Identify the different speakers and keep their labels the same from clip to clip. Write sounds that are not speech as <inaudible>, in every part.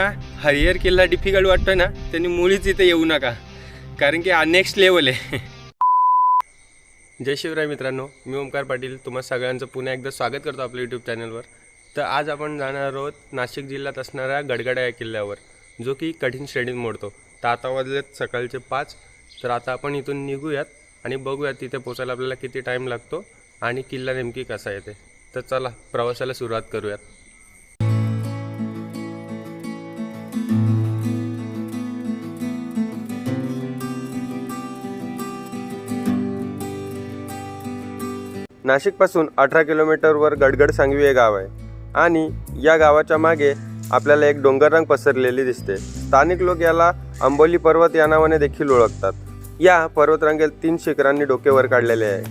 Speaker 1: हरिहर किल्ला डिफिकल्ट वाटतोय ना त्यांनी मुळीच इथे येऊ नका. कारण की हा नेक्स्ट लेवल आहे. जय शिवराय मित्रांनो मी ओमकार पाटील तुम्हा सगळ्यांचं पुन्हा एकदा स्वागत करतो आपल्या यूट्यूब चॅनलवर तर आज आपण जाणार आहोत नाशिक जिल्ह्यात असणाऱ्या गडगडा या किल्ल्यावर जो की कठीण श्रेणीत मोडतो. तर आता वाजलेत सकाळचे पाच तर आता आपण इथून निघूयात आणि बघूयात तिथे पोचायला आपल्याला किती टाईम लागतो आणि किल्ला नेमकी कसा येते. तर चला प्रवासाला सुरुवात करूयात. नाशिकपासून अठरा किलोमीटरवर गडगड सांगवी हे गाव आहे. आणि या गावाच्या मागे आपल्याला एक डोंगररांग पसरलेली दिसते. स्थानिक लोक याला अंबोली पर्वत या नावाने देखील ओळखतात. या पर्वतरांगेत तीन शिखरांनी डोके वर काढलेले आहे.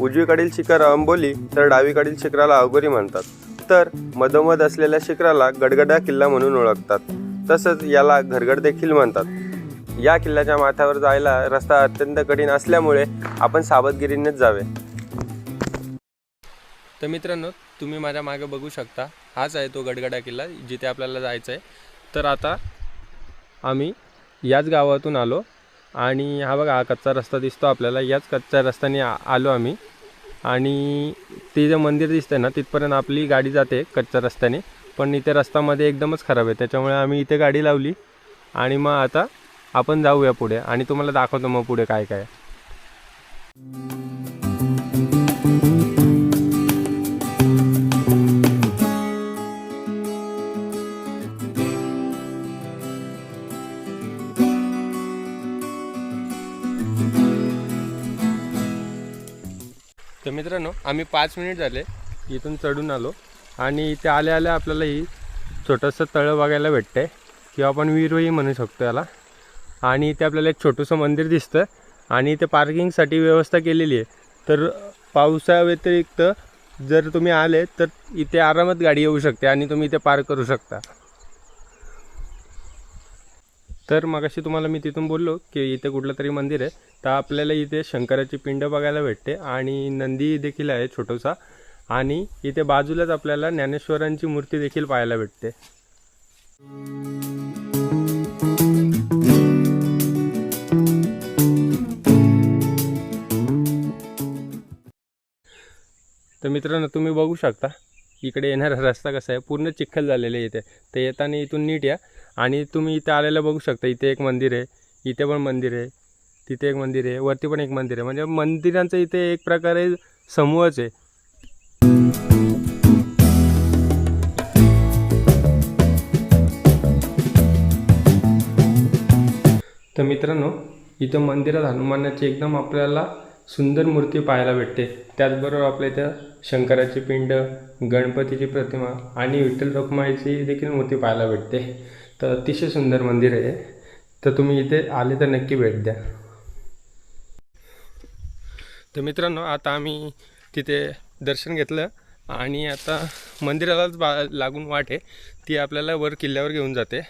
Speaker 1: उजवीकडील शिखर अंबोली तर डावीकडील शिखराला अवघोरी म्हणतात. तर मधोमध असलेल्या शिखराला गडगडा किल्ला म्हणून ओळखतात. तसंच याला घरगड देखील म्हणतात. या किल्ल्याच्या माथ्यावर जायला रस्ता अत्यंत कठीण असल्यामुळे आपण सावधगिरीनेच जावे. तर मित्रांनो तुम्ही माझ्या मागे बघू शकता. हाच आहे तो गडगडा किल्ला जिथे आपल्याला जायचं आहे तर आता आम्ही याच गावातून आलो आणि हा बघा हा कच्चा रस्ता दिसतो आपल्याला. याच कच्च्या रस्त्याने आलो आम्ही. आणि ते जे मंदिर दिसतंय ना तिथपर्यंत आपली गाडी जाते कच्च्या रस्त्याने. पण इथे रस्तामध्ये एकदमच खराब आहे. त्याच्यामुळे आम्ही इथे गाडी लावली. आणि मग आता आपण जाऊया पुढे. आणि तुम्हाला दाखवतो मग पुढे काय काय आम्ही पाच मिनिट झाले इथून चढून आलो. आणि इथे आल्या आल्या आपल्याला ही छोटंसं तळं बघायला भेटतं आहे किंवा आपण विहिरही म्हणू शकतो याला. आणि इथे आपल्याला एक छोटंसं मंदिर दिसतं आणि इथे पार्किंगसाठी व्यवस्था केलेली आहे. तर पावसाव्यतिरिक्त जर तुम्ही आले तर इथे आरामात गाडी येऊ शकते आणि तुम्ही इथे पार्क करू शकता. तर मगाशी तुम्हाला मी तिथून बोललो की इथे कुठलं तरी मंदिर आहे. तर आपल्याला इथे शंकराची पिंड बघायला भेटते आणि नंदी देखील आहे छोटूसा. आणि इथे बाजूलाच आपल्याला ज्ञानेश्वरांची मूर्ती देखील पाहायला भेटते. तर मित्रांनो तुम्ही बघू शकता. इकडे येणारा <laughs> रस्ता कसा आहे? पूर्ण चिखल झालेला आहे इथे. तर येताना इथून नीट या. आणि तुम्ही इथे आलेलं बघू शकता इथे एक मंदिर आहे इथे पण मंदिर आहे तिथे एक मंदिर आहे वरती पण एक मंदिर आहे. म्हणजे मंदिरांचं इथे एक प्रकारे समूहच आहे. तर मित्रांनो इथं मंदिरात हनुमानाची एकदम आपल्याला सुंदर मूर्ती पाहायला भेटते. त्याचबरोबर आपल्या इथं शंकराची पिंड गणपतीची प्रतिमा आणि विठ्ठल रखुमाईची देखील मूर्ती पाहायला भेटते. तर अतिशय सुंदर मंदिर आहे तर तुम्ही इथे आले तर नक्की भेट द्या. तर मित्रांनो आता आम्ही तिथे दर्शन घेतलं आणि आता मंदिरालाच बा लागून वाट आहे. ती आपल्याला वर किल्ल्यावर घेऊन जाते.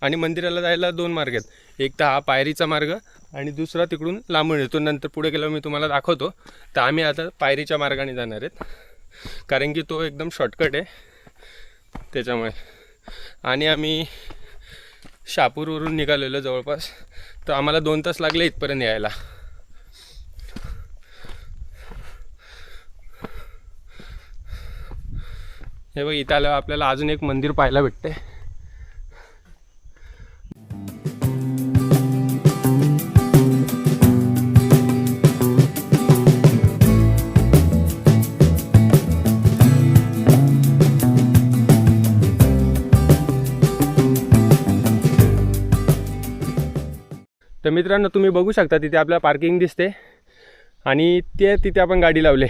Speaker 1: आणि मंदिराला जायला दोन मार्ग आहेत. एक तर हा पायरीचा मार्ग आणि दुसरा तिकडून लांबून येतो. नंतर पुढे गेल्यावर मी तुम्हाला दाखवतो. तर आम्ही आता पायरीच्या मार्गाने जाणार आहेत. कारण की तो एकदम शॉर्टकट आहे. त्याच्यामुळे. आणि आम्ही शापूरवरून निघालेलो जवळपास. तर आम्हाला दोन तास लागले इथपर्यंत यायला. हे बघ इथं आल्यावर आपल्याला अजून एक मंदिर पाहायला भेटते मित्रांनो तुम्ही बघू शकता तिथे आपल्याला पार्किंग दिसते. आणि ते तिथे आपण गाडी लावले.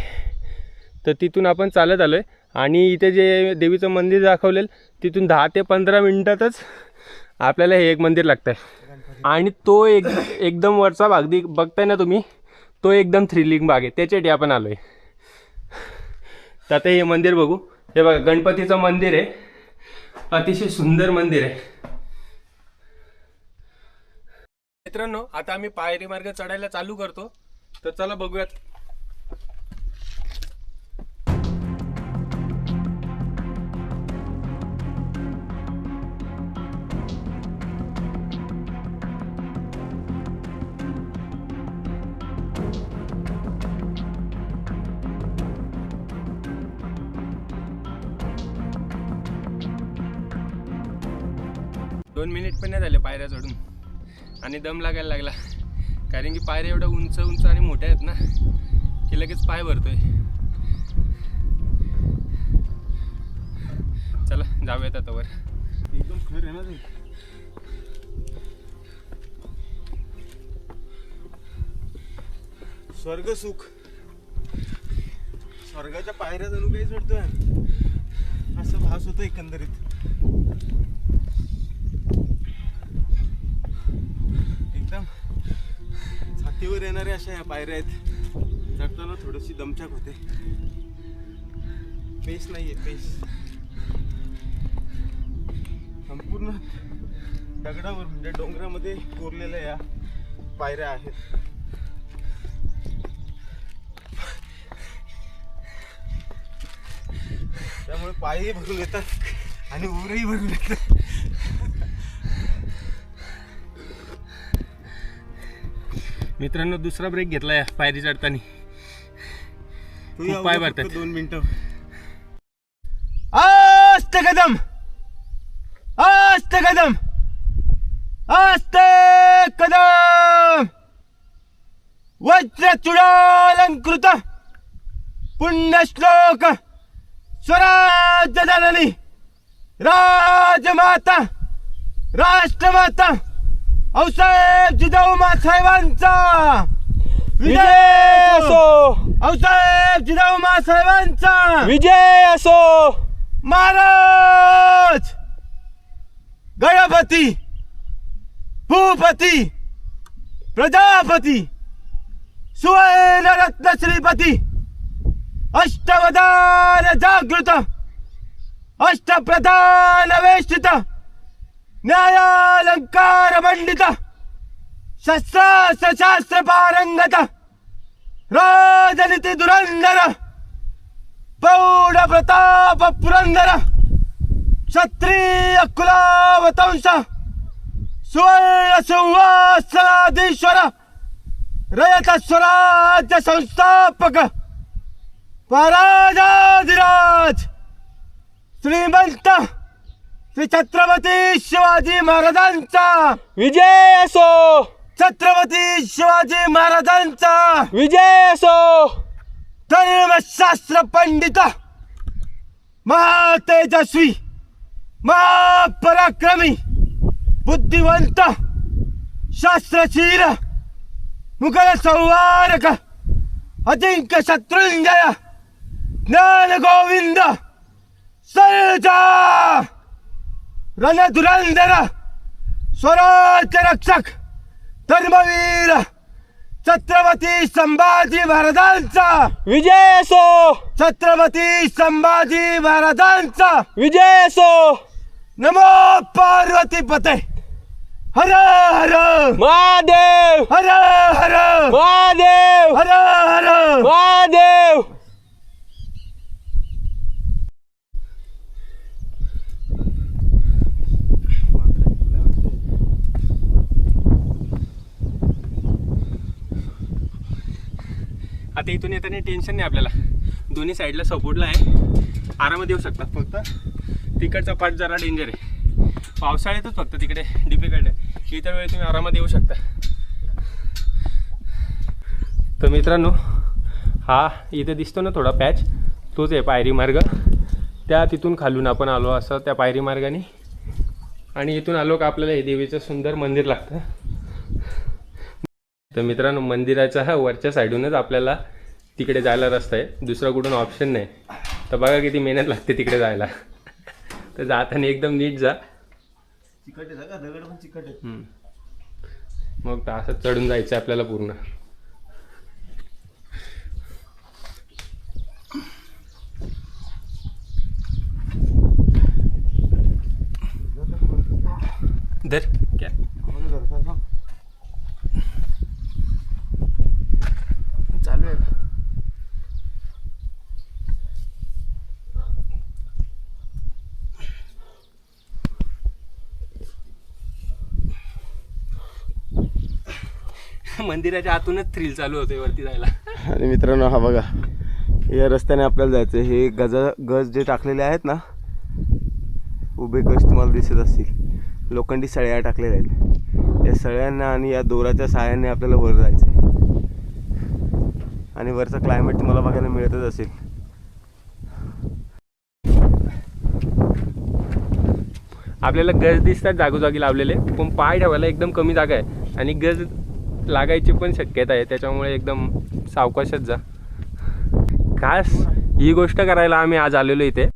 Speaker 1: तर तिथून आपण चालत आलो आहे आणि इथे जे देवीचं मंदिर दाखवलेलं तिथून दहा ते पंधरा मिनटातच आपल्याला हे एक मंदिर लागतं आहे आणि तो एक एकदम वरचा भाग दि बघताय ना तुम्ही तो एकदम थ्रिलिंग भाग आहे. त्याच्यासाठी आपण आलो आहे तर आता हे मंदिर बघू. हे बघा गणपतीचं मंदिर आहे. अतिशय सुंदर मंदिर आहे. मित्रांनो आता आम्ही पायरी मार्ग चढायला चालू करतो. तर चला बघूयात. दोन मिनिट पण नाही झाले पायऱ्या चढून. आणि दम लागायला लागला. कारण की पायऱ्या एवढ्या उंच उंच आणि मोठ्या आहेत ना की लगेच पाय भरतोय. चला जाऊयात आता वर.
Speaker 2: एकदम खर आहे ना ते? स्वर्ग सुख. स्वर्गाच्या पायऱ्या जणू काहीच चढतोय असं भास होतो एकंदरीत एकदम छातीवर येणाऱ्या अशा या पायऱ्या आहेत. चढताना थोडीशी दमछाक होते. पेस नाहीये पेस संपूर्ण दगडावर म्हणजे डोंगरामध्ये कोरलेल्या या पायऱ्या आहेत. त्यामुळे पायही भरून येतात आणि उरही भरून येतात.
Speaker 1: मित्रांनो दुसरा ब्रेक घेतला या पायरी चढताना.
Speaker 2: तू
Speaker 1: खूप पाय भरतात.
Speaker 2: दोन मिनिटं. आस्त कदम! आस्त कदम! आस्त कदम! वज्र चुडालंकृत! पुण्यश्लोक स्वराज्य जननी राजमाता! राष्ट्रमाता! औसाहेब जिजाऊ साहेबांचा विजय असो औसाहेब जिजाऊ साहेबांचा
Speaker 1: विजय असो
Speaker 2: महाराज गणपती भूपती प्रजापती सुवर्ण रत्न श्रीपती अष्टवदान जागृत अष्टप्रधान वेष्टित न्यायालंकार शस्त्रास्त्रशास्त्रपारङ्गत राजनीति दुरन्धर पारंगत राजनीती पुरंदर क्षत्रिय कुलावतंश सुवर्ण सिंहासनाधीश्वर रयत स्वराज्य संस्थापक पराजाधिराज श्रीमंत श्री छत्रपती शिवाजी महाराजांचा.
Speaker 1: विजय असो.
Speaker 2: छत्रपती शिवाजी महाराजांचा.
Speaker 1: विजय असो.
Speaker 2: धर्मशास्त्र पंडित महातेजस्वी महापराक्रमी बुद्धिवंत शास्त्रशील मुघल संवारक अजिंक्य शत्रुंजय ज्ञान गोविंद सर्जा. रणधुरंधर स्वराज्य रक्षक धर्मवीर छत्रपती संभाजी महाराजांचा.
Speaker 1: विजय असो.
Speaker 2: छत्रपती संभाजी महाराजांचा.
Speaker 1: विजय असो.
Speaker 2: नमो पार्वती पते. हर हर.
Speaker 1: महादेव.
Speaker 2: हर हर.
Speaker 1: महादेव.
Speaker 2: हर हर.
Speaker 1: महादेव आता इथून येताना टेन्शन नाही आपल्याला. दोन्ही साईडला सपोर्टला आहे. आरामात येऊ शकतात फक्त तिकडचा पाठ जरा डेंजर आहे. पावसाळ्यातच फक्त तिकडे. डिफिकल्ट आहे. इतर वेळी तुम्ही आरामात येऊ शकता. तर मित्रांनो हा इथे दिसतो ना थोडा पॅच तोच आहे पायरी मार्ग. त्या तिथून खालून आपण आलो असं त्या पायरी मार्गाने. आणि इथून आलो का आपल्याला हे देवीचं सुंदर मंदिर लागतं. तर मित्रांनो मंदिराच्या हा वरच्या साईडूनच आपल्याला तिकडे जायला रस्ता आहे. दुसरा कुठून ऑप्शन नाही. तर बघा किती मेहनत लागते तिकडे जायला. तर जाताना एकदम नीट जा.
Speaker 2: चिकट आहे का दगड पण चिकट आहे.
Speaker 1: मग तर असं चढून जायचं आपल्याला पूर्ण. धर. क्या चालू आहे. मंदिराच्या आतूनच थ्रिल चालू होते वरती जायला.
Speaker 2: आणि मित्रांनो हा बघा. या रस्त्याने आपल्याला जायचं आहे. हे गज गज जे टाकलेले आहेत ना उभे गज तुम्हाला दिसत असतील. लोखंडी सळ्या टाकलेल्या आहेत. या सळ्यांना आणि या दोराच्या सहाय्याने आपल्याला वर जायचं आहे आणि वरचं क्लायमेट तुम्हाला बघायला मिळतच असेल.
Speaker 1: आपल्याला गज दिसतात जागोजागी लावलेले पण पाय ठेवायला एकदम कमी जागा आहे. आणि गज लागायची पण शक्यता आहे. त्याच्यामुळे एकदम सावकाशच जा. खास ही गोष्ट करायला आम्ही आज आलेलो इथे.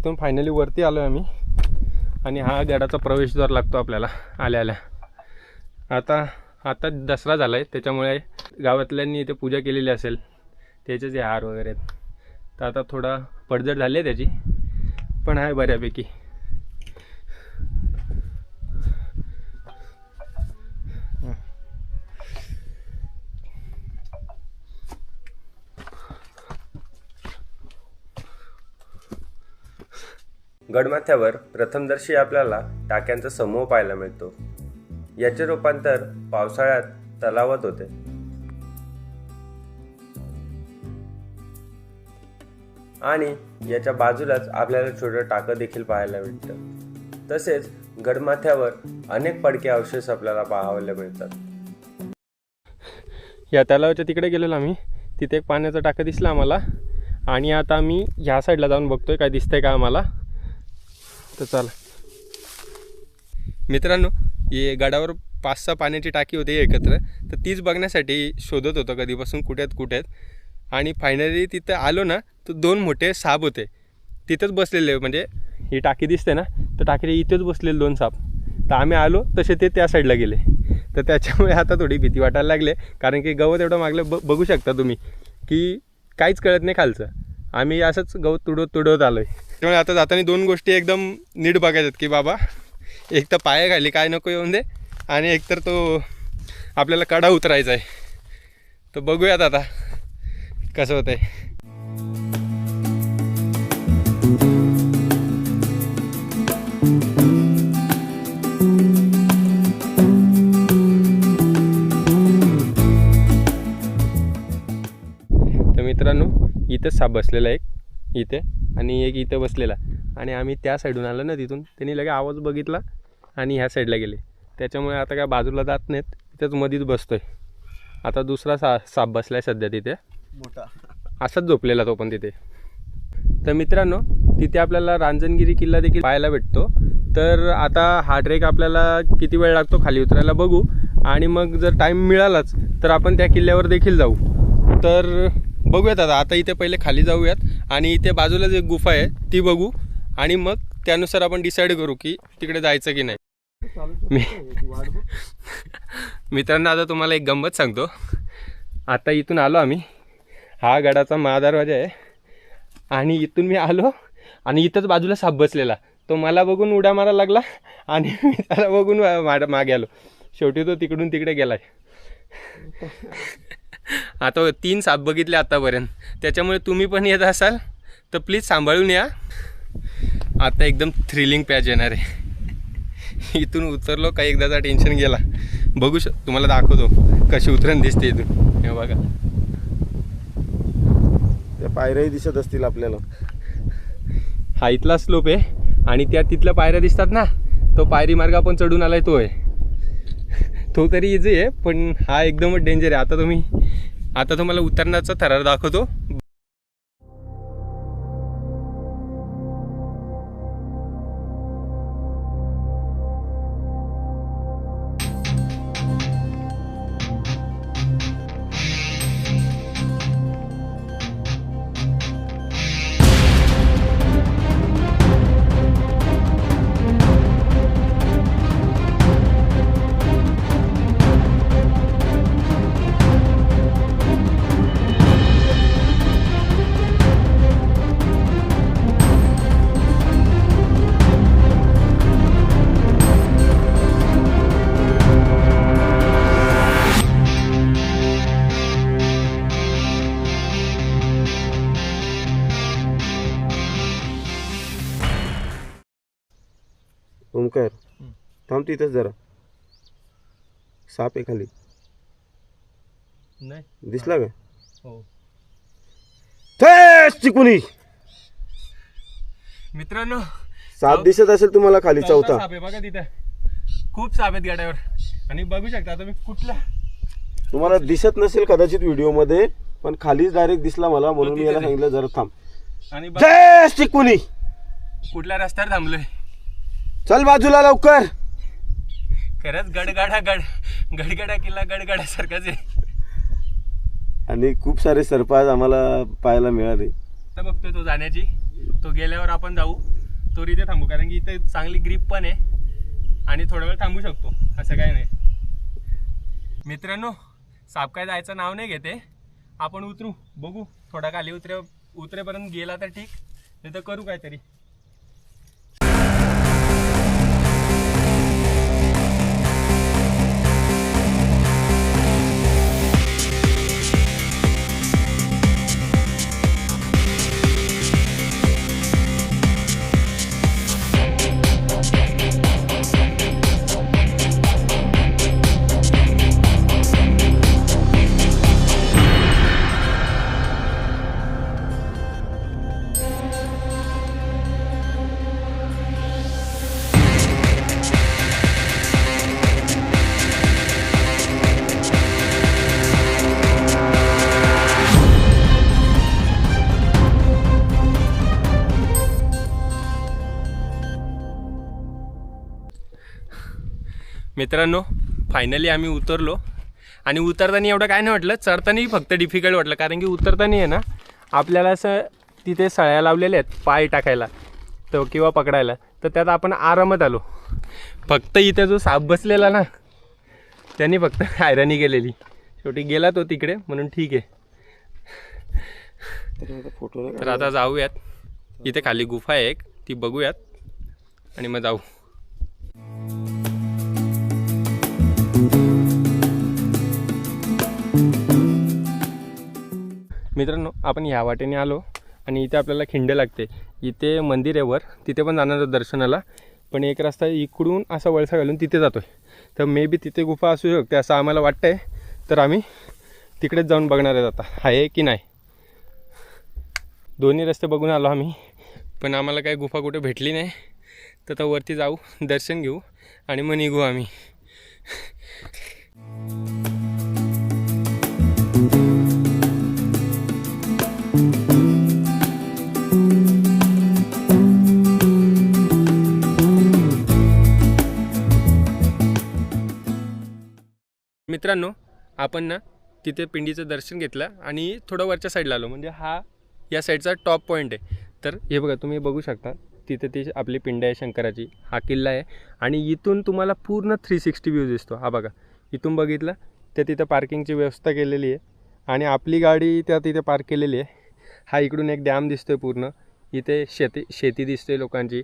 Speaker 1: इथून फायनली वरती आलो आम्ही. आणि हा गडाचा प्रवेशद्वार लागतो आपल्याला आल्या आल्या आता आता दसरा झाला आहे त्याच्यामुळे गावातल्यांनी इथे पूजा केलेली असेल. त्याचेच हे हार वगैरे आहेत. तर आता थोडा पडझड झाली आहे त्याची. पण आहे बऱ्यापैकी.
Speaker 3: गडमाथ्यावर प्रथमदर्शी आपल्याला टाक्यांचा समूह पाहायला मिळतो. याचे रूपांतर पावसाळ्यात तलावात होते. आणि याच्या बाजूलाच आपल्याला छोटं टाकं देखील पाहायला मिळतं. तसेच गडमाथ्यावर अनेक पडके अवशेष आपल्याला पाहायला मिळतात.
Speaker 1: या तलावाच्या तिकडे गेलेलो आम्ही. तिथे एक पाण्याचा टाकं दिसला आम्हाला. आणि आता आम्ही ह्या साईडला जाऊन बघतोय काय दिसतंय का आम्हाला. तर चला मित्रांनो हे गडावर पाच सहा पाण्याची टाकी होती एकत्र. तर तीच बघण्यासाठी शोधत होतो कधीपासून कुठ्यात कुठ्यात आणि फायनली तिथं आलो ना तर दोन मोठे साप होते. तिथंच बसलेले म्हणजे ही टाकी दिसते ना तर टाकीने इथेच बसलेले दोन साप. तर आम्ही आलो तसे ते त्या साईडला गेले. तर त्याच्यामुळे आता थोडी भीती वाटायला लागले कारण की गवत एवढं मागलं ब बघू शकता तुम्ही की काहीच कळत नाही खालचं. आम्ही असंच गवत तुडवत तुडवत आलो आहे त्यामुळे आता जाताना दोन गोष्टी एकदम नीट बघायच्यात की बाबा एक तर पाया खाली काय नको येऊन दे आणि एक तर तो आपल्याला कडा उतरायचा आहे. तर बघूयात आता कसं होतं आहे तर मित्रांनो इथंच साप बसलेला एक इथे आणि एक इथं बसलेला. आणि आम्ही त्या साईडून आलो ना तिथून. त्यांनी लगे आवाज बघितला आणि ह्या साईडला गेले. त्याच्यामुळे आता काय बाजूला जात नाहीत. तिथंच मधीच बसतोय. आता दुसरा सा साप बसलाय सध्या तिथे.
Speaker 2: मोठा.
Speaker 1: असाच झोपलेला तो पण तिथे. तर मित्रांनो तिथे आपल्याला रांजणगिरी किल्ला देखील पाहायला भेटतो. तर आता हा ट्रेक आपल्याला किती वेळ लागतो खाली उतरायला बघू. आणि मग जर टाईम मिळालाच तर आपण त्या किल्ल्यावर देखील जाऊ. तर बघूयात आता. आता इथे पहिले खाली जाऊयात आणि इथे बाजूलाच एक गुफा आहे ती बघू. आणि मग त्यानुसार आपण डिसाईड करू की तिकडे जायचं की नाही. मी <laughs> मित्रांनो आता तुम्हाला एक गंमत सांगतो. आता इथून आलो आम्ही. हा गडाचा महादरवाजा आहे. आणि इथून मी आलो आणि इथंच बाजूला साप बसलेला. तो मला बघून उड्या मारायला लागला आणि <laughs> मी त्याला बघून मा- मा- मागे आलो. शेवटी तो तिकडून तिकडे गेलाय. <laughs> आता तीन साप बघितले आतापर्यंत. त्याच्यामुळे तुम्ही पण येत असाल तर प्लीज सांभाळून या. आता एकदम थ्रिलिंग पॅच येणार आहे. <laughs> इथून उतरलो का एकदाचा टेन्शन गेला. बघू शक तुम्हाला दाखवतो कशी उतरण दिसते इथून. हे बघा.
Speaker 2: त्या पायऱ्याही दिसत असतील आपल्याला.
Speaker 1: हा इथला स्लोप आहे. आणि त्या तिथल्या पायऱ्या दिसतात ना तो पायरी मार्ग आपण चढून आलाय तो आहे. तो तरी इझी आहे पण हा एकदमच डेंजर आहे. आता तुम्ही आता तुम्हाला उतरण्याचा थरार दाखवतो.
Speaker 2: ओंकार थांब तिथंच जरा. साप आहे खाली.
Speaker 1: नाही.
Speaker 2: दिसला का?
Speaker 1: हो.
Speaker 2: थेस चिकुनी.
Speaker 1: मित्रांनो
Speaker 2: साप दिसत असेल तुम्हाला खाली
Speaker 1: चौथा
Speaker 2: चौथा.
Speaker 1: साप आहे बघा तिथे? खूप साप आहेत गाड्यावर. आणि बघू शकता मी कुठला.
Speaker 2: तुम्हाला दिसत नसेल कदाचित व्हिडिओमध्ये पण खालीच डायरेक्ट दिसला मला म्हणून मी याला. सांगितलं जरा थांब.
Speaker 1: आणि बघ
Speaker 2: थेस चिकुनी.
Speaker 1: कुठल्या रस्त्यावर थांबलोय?
Speaker 2: चल बाजूला लवकर.
Speaker 1: खरंच गडगाडा गड गडगडा किल्ला गडगडासारखाच आहे.
Speaker 2: आणि खूप सारे सर्प आज आम्हाला पाहायला मिळाले.
Speaker 1: आता बघतोय तो जाण्याची. तो गेल्यावर आपण जाऊ. तो इथे थांबू कारण की इथे चांगली ग्रीप पण आहे. आणि थोडा वेळ थांबू शकतो असं काय नाही. मित्रांनो साप काय जायचं नाव नाही घेते. आपण उतरू बघू. थोडा खाली उतरे उतरेपर्यंत गेला तर ठीक. नाही तर करू काहीतरी. मित्रांनो फायनली आम्ही उतरलो. आणि उतरताना एवढं काय नाही वाटलं चढतानाही फक्त डिफिकल्ट वाटलं कारण की उतरताना आहे ना आपल्याला असं तिथे सळ्या लावलेल्या आहेत पाय टाकायला तर किंवा पकडायला. तर त्यात आपण आरामात आलो. फक्त इथे जो साप बसलेला ना त्यांनी फक्त आयराणी केलेली. शेवटी गेला तो तिकडे म्हणून ठीक आहे.
Speaker 2: फोटो
Speaker 1: तर आता जाऊयात. इथे खाली गुफा आहे एक ती बघूयात. आणि मग जाऊ. मित्रांनो आपण ह्या वाटेने आलो आणि इथे आपल्याला खिंड लागते. इथे मंदिर आहे वर. तिथे पण जाणार दर्शनाला. पण एक रस्ता इकडून असा वळसा घालून तिथे जातोय. तर मे बी तिथे गुफा असू शकते असं आम्हाला वाटतंय. तर आम्ही तिकडेच जाऊन बघणार आहेत आता. आहे की नाही? दोन्ही रस्ते बघून आलो आम्ही. पण आम्हाला काही गुफा कुठे भेटली नाही. तर आता वरती जाऊ दर्शन घेऊ आणि मग निघू आम्ही. मित्रांनो आपण ना तिथे पिंडीचं दर्शन घेतलं आणि थोडं वरच्या साईडला आलो. म्हणजे हा या साईडचा टॉप पॉईंट आहे. तर हे बघा तुम्ही बघू शकता. तिथे ती आपली पिंड आहे शंकराची. हा किल्ला आहे. आणि इथून तुम्हाला पूर्ण थ्री सिक्स्टी व्ह्यू दिसतो. हा बघा. इथून बघितलं तर तिथं पार्किंगची व्यवस्था केलेली आहे. आणि आपली गाडी त्या तिथे पार्क केलेली आहे. हा इकडून एक डॅम दिसतो आहे पूर्ण. इथे शेती शेती दिसते लोकांची.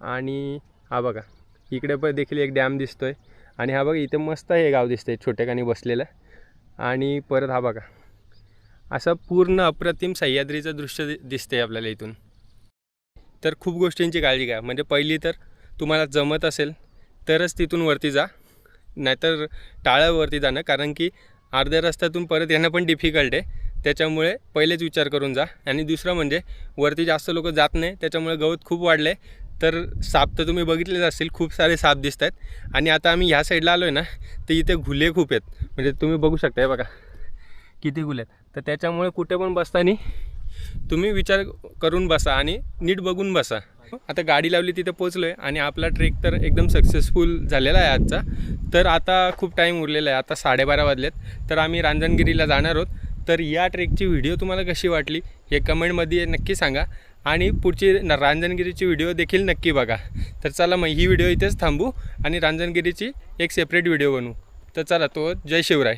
Speaker 1: आणि हा बघा. इकडे पण देखील एक डॅम दिसतो आहे आणि हा बघा इथे मस्त हे गाव दिसतंय छोट्याकानी बसलेलं. आणि परत हा बघा असं पूर्ण अप्रतिम सह्याद्रीचं दृश्य दि आहे आपल्याला इथून. तर खूप गोष्टींची काळजी घ्या. म्हणजे पहिली तर तुम्हाला जमत असेल तरच तिथून वरती जा. नाहीतर टाळा वरती जाणं कारण की अर्ध्या रस्त्यातून परत येणं पण डिफिकल्ट आहे. त्याच्यामुळे पहिलेच विचार करून जा. आणि दुसरं म्हणजे वरती जास्त लोक जात नाही त्याच्यामुळे गवत खूप वाढलं आहे तर साप तर तुम्ही बघितलेच असतील खूप सारे साप दिसत आहेत आणि आता आम्ही ह्या साईडला आलो आहे ना तर इथे घुले खूप आहेत. म्हणजे तुम्ही बघू शकता हे बघा. किती गुले आहेत. तर त्याच्यामुळे कुठे पण बसताना तुम्ही विचार करून बसा आणि नीट बघून बसा. आता गाडी लावली तिथे पोचलो आहे आणि आपला ट्रेक तर एकदम सक्सेसफुल झालेला आहे आजचा. तर आता खूप टाईम उरलेला आहे. आता साडेबारा वाजलेत. तर आम्ही रांजणगिरीला जाणार आहोत. तर या ट्रेकची व्हिडिओ तुम्हाला कशी वाटली हे कमेंटमध्ये नक्की सांगा. आणि पुढची रांजणगिरीची व्हिडिओ देखील नक्की बघा. तर चला मग ही व्हिडिओ इथेच थांबू आणि रांजणगिरीची एक सेपरेट व्हिडिओ बनवू. तर चला तो जय शिवराय.